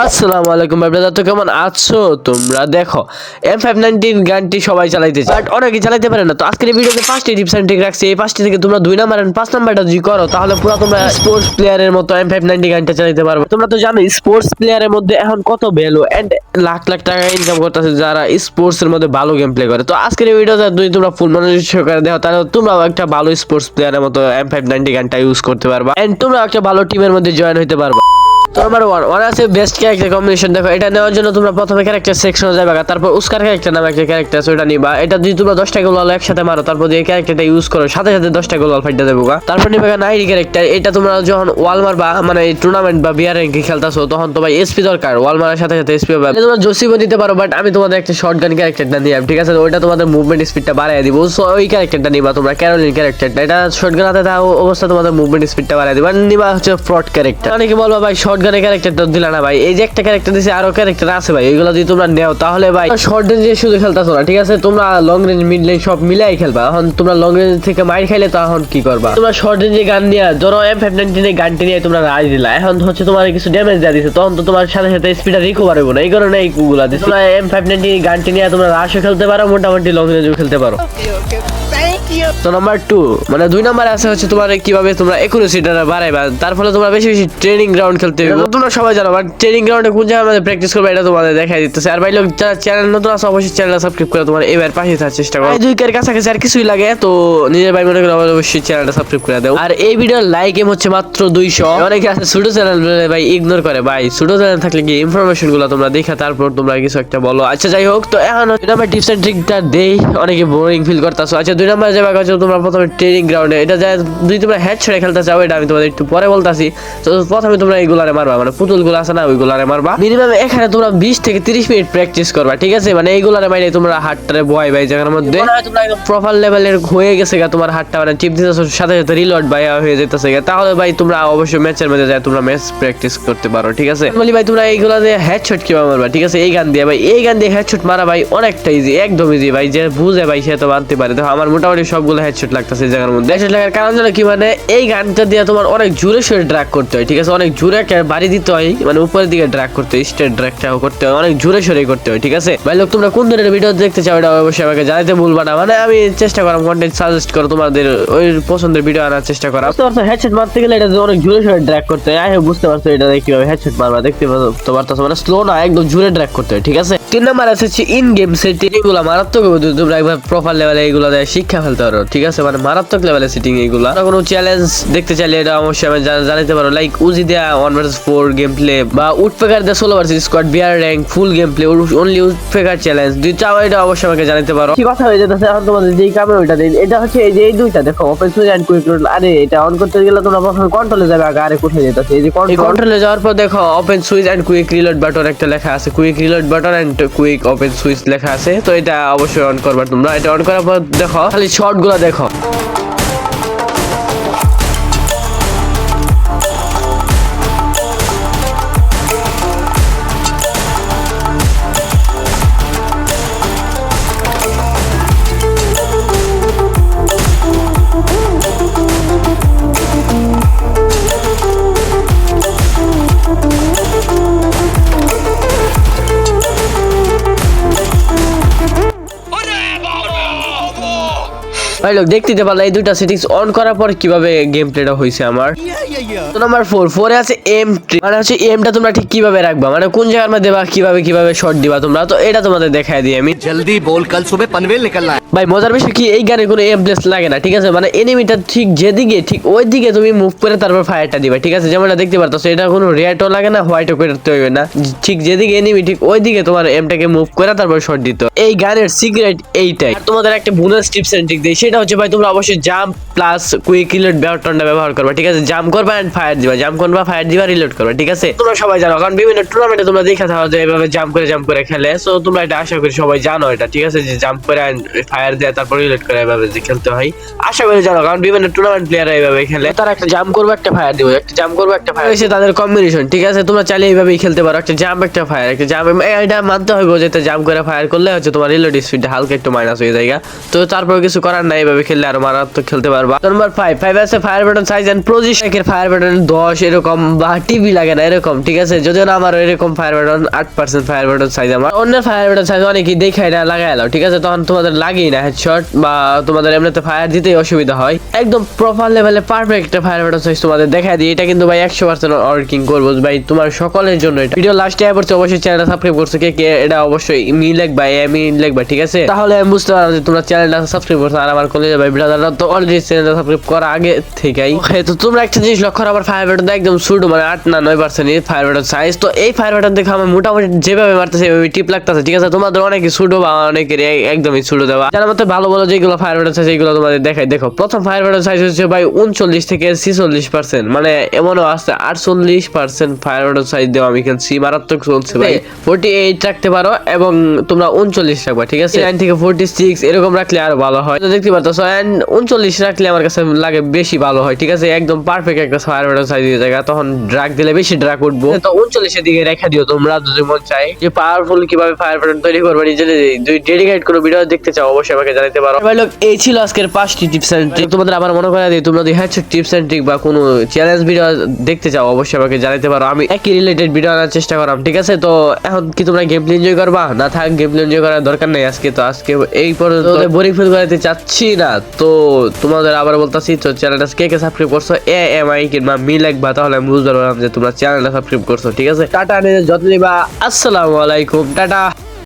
আসসালামু আলাইকুম ভাই তো কেমন আছো? তোমরা দেখো এম ফাইভ নাইনটিন গানটি সবাই চালাইতেছে বাট অনেকে চালাইতে পারে না। তো আজকের এই ভিডিওতে পাঁচটি টিপস অ্যান্ড ট্রিক রাখছি। এই পাঁচটি থেকে তোমরা দুই নাম্বার পাঁচ নাম্বারটা যদি করো, তাহলে পুরো তোমরা স্পোর্টস প্লেয়ারের মতো এম ফাইভ নাইনটি গানটা চালাইতে পারবে। তোমরা তো জানো স্পোর্টস প্লেয়ারের মধ্যে এখন কত ভ্যালু এন্ড লাখ লাখ টাকা ইনকাম করতেছে যারা স্পোর্টস এর মধ্যে ভালো গেম প্লে করে। তো আজকের এই ভিডিওতে যদি তোমরা ফুল মনোযোগ সহকারে দেখো, তাহলে তোমরাও একটা ভালো স্পোর্টস প্লেয়ারের মতো এম ফাইভ নাইনটি গানটা ইউজ করতে পারবা। এন্ড তোমরা একটা ভালো টিমের মধ্যে জয়েন হতে পারবা। তো নাম্বার ওয়ান আছে বেস্ট ক্যারেক্টার কম্বিনেশন দেখো, এটা নেওয়ার জন্য তোমরা প্রথমে ক্যারেক্টার সেকশনে যাবে তারপর উস্কার ক্যারেক্টার নামে একটা ক্যারেক্টার আছে ওটা নিবা। এটা যদি তোমরা দশটা গোল একসাথে মারো, তারপর এই ক্যারেক্টারটা ইউজ করো, সাথে সাথে দশটা গোল ফাইটটা দেবো। তারপর নিবে নাইরি ক্যারেক্টার এটা তোমরা যখন ওয়াল মারবা মানে টুর্নামেন্ট বা বিয়ার র্যাঙ্কে খেলতাছো, তখন তোমার এসপি দরকার, ওয়াল মারার সাথে সাথে এসপি পাবে তোমরা জসিবও দিতে পারো বাট আমি তোমাদের একটা শর্ট গান ক্যারেক্টারটা দিয়ে ঠিক আছে? ওইটা তোমাদের মুভমেন্ট স্পিডটা বাড়াই দিব। সো ওই ক্যারেক্টারটা নিবা তোমরা ক্যারোলিন ক্যারেক্টারটা এটা শর্ট গান হাতে অবস্থা তোমাদের মুভমেন্ট স্পিডটা বাড়াই দিবা। নিবা হচ্ছে ফ্রড ক্যারেক্টার অনেকে বলবা, ভাই শর্ট গানের ক্যারেক্টারটা দিলা না ভাই। এই যে একটা ক্যারেক্টার দিছে, আরও ক্যারেক্টার আছে ভাই, এগুলো যদি তোমরা নেও, তাহলে ভাই শর্ট রেঞ্জে শুধু খেলতাছো না, ঠিক আছে? তোমরা লং রেঞ্জ মিড রেঞ্জ সব মিলাই খেলবা। এখন তোমরা লং রেঞ্জ থেকে মাইর খাইলে তখন কি করবা? তোমরা শর্ট রেঞ্জে গান নিয়ে, ধরো এম ফাইভ নাইনটিন গানটি নিয়ে তোমরা রাজ দিলা। এখন হচ্ছে তোমার কিছু ড্যামেজ দেওয়া দিছে, তখন তো তোমার সাথে সাথে স্পিডটা রিকভার হবে না। এই কারণে এইগুলা দিছে। তোমরা এম ফাইভ নাইনটিন গানটি নিয়ে তোমরা রাশও খেলতে পারো, মোটামুটি লং রেঞ্জও খেলতে পারো। তো নাম্বার টু মানে দুই নাম্বারে আছে হচ্ছে তোমার কীভাবে তোমরা একুরেসিটা বাড়াইবা তার ফলে তোমরা বেশি বেশি ট্রেনিং গ্রাউন্ড খেলতে হবে তোমরা সবাই জানো বাট ট্রেনিং গ্রাউন্ডে কোন জায়গায় আমাদের প্র্যাকটিস করবে এটা তোমাদের দেখাই দিতেছে। আর ভাই লোক যারা চ্যানেল নতুন আছে অবশ্যই চ্যানেল সাবস্ক্রাইব করে তোমার এবার পাশে থাকার চেষ্টা করো। এই দুই কের কাছাকাছি আর কিছুই লাগে তো নিজের ভাই মনে করে অবশ্যই চ্যানেলটা সাবস্ক্রাইব করে দাও। আর এই ভিডিওর লাইক এম হচ্ছে মাত্র দুইশো। অনেকে আছে ছোট চ্যানেল ভাই ইগনোর করে। ভাই ছোট চ্যানেল থাকলে কি ইনফরমেশনগুলো তোমরা দেখা তারপর তোমরা কিছু একটা বলো। আচ্ছা যাই হোক তো এখন দুই নাম্বার টিপস এন্ড ট্রিকটা দেই। অনেকে বোরিং ফিল করতেছো। আচ্ছা দুই নাম্বার হচ্ছে তোমরা প্রথমে ট্রেনিং গ্রাউন্ডে এটা যায় যদি তোমরা হেড ছেড়ে খেলতে চাও এটা আমি তোমাদের একটু পরে বলতাছি। তো প্রথমে তোমরা এইগুলারে মারবা মানে পুতুলগুলো আছে না ওইগুলারে মারবা। মিনিমাম এখানে তোমরা বিশ থেকে তিরিশ মিনিট প্র্যাকটিস করবা ঠিক আছে? মানে এইগুলারে তোমরা ভাই জায়গার মধ্যে। তোমরা একদম প্রপার লেভেলের হয়ে গেছে গা তোমার হাতটা মানে টিপ দিতেছো সাথে সাথে রিলোড ভাই হয়ে যেতেছে গা। তাহলে ভাই তোমরা অবশ্যই ম্যাচের মধ্যে যায় তোমরা ম্যাচ প্র্যাকটিস করতে পারো ঠিক আছে? বলি ভাই তোমরা এইগুলা দিয়ে হেডশট কীভাবে মারবা ঠিক আছে? এই গান দিয়ে ভাই এই গান দিয়ে হেডশট মারা ভাই অনেকটা ইজি একদম ইজি ভাই যে বুঝে ভাই সে তো মানতে পারে। দেখো আমার মোটামুটি সবগুলো হেডশট লাগতেছে এই জায়গার মধ্যে। হেডশট লাগার কারণ জানো কি মানে এই গানটা দিয়ে তোমার অনেক জোরে সোরে ড্রাগ করতে হয়, ঠিক আছে? অনেক জোরে বাড়ি দিতে হয় মানে উপরের দিকে ড্রাগ করতে হয় স্টেট ড্রাগটাও করতে হয়, অনেক জোরে সোরে করতে হয়, ঠিক আছে? ভাই, লোক, তোমরা কোন ধরনের ভিডিও দেখতে চাও এটা অবশ্যই আমাকে জানাতে ভুলবা না। মানে আমি চেষ্টা করাম কন্টেন্ট সাজেস্ট করো, তোমাদের ওই পছন্দের ভিডিও আনার চেষ্টা করা পারছ হেডশট মারতে গেলে এটা অনেক জোরে সোরে ড্রাগ করতে হয়, আই বুঝতে পারছ এটা কীভাবে হেডশট মারবা, দেখতে তো পারতো মানে স্লো না, একদম জোরে ড্রাগ করতে হয়, ঠিক আছে? তিন নাম্বার আছে ইন গেম সেটিং এগুলো মারাত্মক তোমরা একবার প্রপার লেভেলে এগুলো শিক্ষা ফেলতে পারো ঠিক আছে? মানে মারাত্মক লেভেলে সেটিং এগুলো আর কোনো চ্যালেঞ্জ দেখতে চাইলে এটা অবশ্যই আমি জানা- জানাতে পারো। লাইক উজি দেয়া one versus four game play বা উডপেকার দেয়া ষোলো versus squad bear rank full game play only woodpecker challenge দুই চাও এটা অবশ্যই আমাকে জানাতে পারো। কি কথা হয়ে যেতেছে এখন তোমাদের যেই কামে ওইটা দিন এটা হচ্ছে এই যে এই দুইটা দেখো open switch and quick roll আরে এটা অন করতে গেলে তোমরা প্রথমে কন্ট্রোলে যাবে আগে আরে কোথায় যেতেছে এই যে কন্ট্রোলে যাওয়ার পর দেখো open switch and quick reload button একটা লেখা আছে। Quick reload button and quick open switch লেখা আছে। তো এটা অবশ্যই অন করবা তোমরা। এটা অন করার পর দেখো খালি শর্ট গুলো দেখো। ভাই লোক দেখতে পারলে এই দুইটা সেটিংস অন করার পর কীভাবে গেম প্লেটা হয়েছে আমার? তো নাম্বার ফোর ফোরে আছে এম ট্রি মানে হচ্ছে এমটা তোমরা ঠিক কীভাবে রাখবা? মানে কোন জায়গার মধ্যে বা কীভাবে কীভাবে শট দিবা তোমরা? তো এটা তোমাদের দেখায় দিই আমি। জলদি বল, কাল সুবে পনভেল নিকলনা ভাই, মজার বিষয় কি, এই গানে কোনো এম প্লেস লাগে না, ঠিক আছে? মানে এনিমিটা ঠিক যেদিকে, ঠিক ওই দিকে তুমি মুভ করে তারপর ফায়ারটা দিবা, ঠিক আছে? যেমনটা দেখতে পারতো এটা কোনো রেডও লাগে না হোয়াইটও করতে হইবে না। ঠিক যেদিকে এনিমি ঠিক ওই দিকে তোমার এমটাকে মুভ করে তারপর শট দিত এই গানের সিক্রেট এইটাই। তোমাদের একটা বোনাস টিপস এন্ড ট্রিক দেই, সেটা হচ্ছে ভাই, তোমরা অবশ্যই জাম্প প্লাস কুইক রিলোড ব্যাটনটা ব্যবহার করবা, ঠিক আছে? জাম্প করবা এন্ড ফায়ার দিবা জাম্প করবা ফায়ার দিবা রিলোড করবা, ঠিক আছে? তোমরা সবাই জানো, কারণ বিভিন্ন টুর্নামেন্টে তোমরা দেখে থাকো যে এভাবে জাম্প করে জাম্প করে খেলে। সো তোমরা এটা আশা করি সবাই জানো এটা, ঠিক আছে? যে জাম্প করে ফায়ার ফায়ার দেয় তারপর রিলেট করে এভাবে যে খেলতে হয়। আশা করি জানো কারণ বিভিন্ন টুর্নামেন্ট প্লেয়ার এইভাবে খেলে। তারা একটা জাম্প করব একটা ফায়ার দিব একটা জাম্প করব একটা ফায়ার এসে তাদের কম্বিনেশন ঠিক আছে? তোমরা চাইলে এইভাবেই খেলতে পারো একটা জাম্প একটা ফায়ার একটা জাম্প এটা মানতে হবে যে জাম্প করে ফায়ার করলে হচ্ছে তোমার রিলোড স্পিডটা হালকা একটু মাইনাস হয়ে যায় তো তারপর কিছু করার নাই এইভাবে খেললে আরও মারাত্মক খেলতে পারবা। নাম্বার ফাইভ ফাইভ আছে fire button size and position fire button দশ এরকম বা টিভি লাগে না এরকম ঠিক আছে? যদিও না আমার এরকম ফায়ার বাটন আট পার্সেন্ট ফায়ার বাটন সাইজ আমার। অন্য ফায়ার বাটন সাইজ অনেকেই দেখাই না লাগাই ঠিক আছে? তখন তোমাদের লাগেই না হেডশট বা তোমাদের এমনিতে ফায়ার দিতেই অসুবিধা হয়। একদম প্রপার লেভেলে পারফেক্ট একটা ফায়ার সাইজ তোমাদের দেখাই দিই। এটা কিন্তু ভাই একশো পার্সেন্ট করব। ভাই, তোমার সকলের জন্য এটা। ভিডিও লাস্টে আবার অবশ্যই চ্যানেলটা সাবস্ক্রাইব কে কে, এটা অবশ্যই মি লিখবা লিখবা ঠিক আছে? তাহলে আমি বুঝতে পারব যে তোমরা চ্যানেলটা সাবস্ক্রাইব করছ আর আমার কলেজে ভাই ব্রাদাররা তো অলরেডি চ্যানেলটা সাবস্ক্রাইব করা আগে থেকেই। তো তোমরা একটা জিনিস লক্ষ্য ফায়ার বাটন একদম শুট মানে আট না নয় পার্সেন্ট ফায়ার বাটন সাইজ তো এই ফায়ার বাটন দেখে আমার মোটামুটি যেভাবে মারতেছে টিপ লাগতেছে, ঠিক আছে? তোমাদের অনেকে শুডো বা অনেকের একদমই শুডো দেওয়া। মধ্যে ভালো ভালো যেগুলো ফায়ার বাটন সাইজ এগুলো তোমাদের দেখাই। দেখো প্রথম ফায়ার বাটন সাইজ হচ্ছে ভাই উনচল্লিশ থেকে ছিচল্লিশ পার্সেন্ট মানে এমনও আছে আটচল্লিশ পার্সেন্ট ফায়ার বাটন সাইজ দেওয়া আমি খেলছি। মারাত্মক চলছে ভাই। ফোর্টি এইট রাখতে পারো এবং তোমরা উনচল্লিশ রাখবা ঠিক আছে? নাইন থেকে ফোর্টি সিক্স এরকম রাখলে আরও ভালো হয়। দেখতে পারতো উনচল্লিশ রাখলে আমার কাছে লাগে বেশি ভালো হয় ঠিক আছে? একদম পারফেক্ট একটা ফায়ার বাটন সাইজ দিয়ে জায়গা। তখন ড্রাগ দিলে বেশি ড্রাগ উঠবো। তো উনচল্লিশের দিকে রেখে দিও তোমরা যদি মন চাই যে পাওয়ারফুল কীভাবে ফায়ার বাটন তৈরি করবে নিজে যদি ডেডিকেট কোনো ভিডিও দেখতে চাও অবশ্যই আমাকে জানাতে পারো। ভাই লোক এই ছিল আজকের পাঁচটি টিপস এন্ড ট্রিক তোমাদের আবার মনে করে দিই তোমরা যদি হেডশট টিপস এন্ড ট্রিক বা কোনো চ্যালেঞ্জ ভিডিও দেখতে চাও অবশ্যই আমাকে জানাতে পারো। আমি একই রিলেটেড ভিডিও আনার চেষ্টা করলাম ঠিক আছে? তো এখন কি তোমরা গেম প্লে এনজয় করবা? না থাক গেম প্লে এনজয় করার দরকার নেই আজকে তো আজকে এই পর্যন্ত। বোরিং ফিল করাতে চাচ্ছি না তো তোমাদের আবার বলতাছি তো চ্যানেলটা কে কে সাবস্ক্রাইব করছ? এ এম আই কিংবা মি লাগবা তাহলে আমি বুঝতে পারলাম যে তোমরা চ্যানেলটা সাবস্ক্রাইব করছ ঠিক আছে? টাটা নিজের যত্ন নিবা। আসসালামু আলাইকুম টাটা।